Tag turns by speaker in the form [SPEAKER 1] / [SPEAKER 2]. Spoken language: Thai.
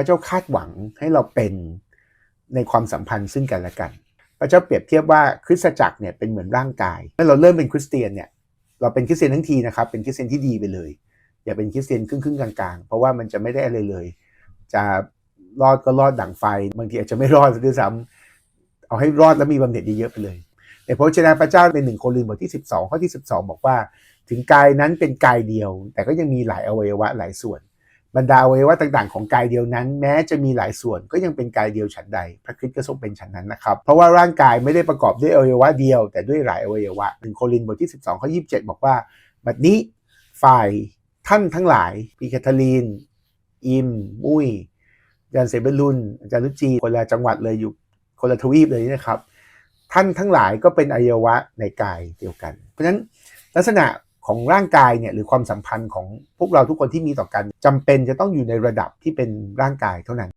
[SPEAKER 1] ระเจ้าคาดหวังให้เราเป็นในความสัมพันธ์ซึ่งกันและกัน พระเจ้าเปรียบเทียบว่าคริสตจักรเนี่ยเป็นเหมือนร่างกายเมื่อเราเริ่มเป็นคริสเตียนเนี่ยเราเป็นคริสเตียนทั้งทีนะครับเป็นคริสเตียนที่ดีไปเลย อย่าเป็นคริสเตียนครึ่งๆกลางๆ เพราะว่ามันจะไม่ได้อะไรเลย จะรอดก็รอดดั่งไฟ บางทีอาจจะไม่รอดด้วยซ้ำเอาให้รอดแล้วมีบำเหน็จเยอะไปเลยแต่พระเจ้าพระเจ้าในหนึ่งโครินธ์บทที่ 12 ข้อที่ 12 บอกว่า ถึงกายนั้นเป็นกายเดียว แต่ก็ยังมีหลายอวัยวะหลายส่วน บรรดาอวัยวะต่างๆของกายเดียวนั้น แม้จะมีหลายส่วนก็ยังเป็นกายเดียวฉันใด พระคริสต์ก็ทรงเป็นฉันนั้นนะครับ เพราะว่าร่างกายไม่ได้ประกอบด้วยอวัยวะเดียว แต่ด้วยหลายอวัยวะหนึ่งโครินธ์บทที่ 12ข้อ27 บอกว่าบัดนี้ฝ่ายท่านทั้งหลายพีแคทเธอรีน อิม มุ้ยอาจารย์เซเบลุนอาจารย์ลุจีคนละจังหวัดเลยอยู่คนละทวีปเลยนะครับ ท่านทั้งหลายก็เป็นอวัยวะในกายเดียวกัน เพราะฉะนั้นลักษณะ ของร่างกายเนี่ยหรือความสัมพันธ์ของพวกเราทุกคนที่มีต่อกันจำเป็นจะต้องอยู่ในระดับที่เป็นร่างกายเท่านั้น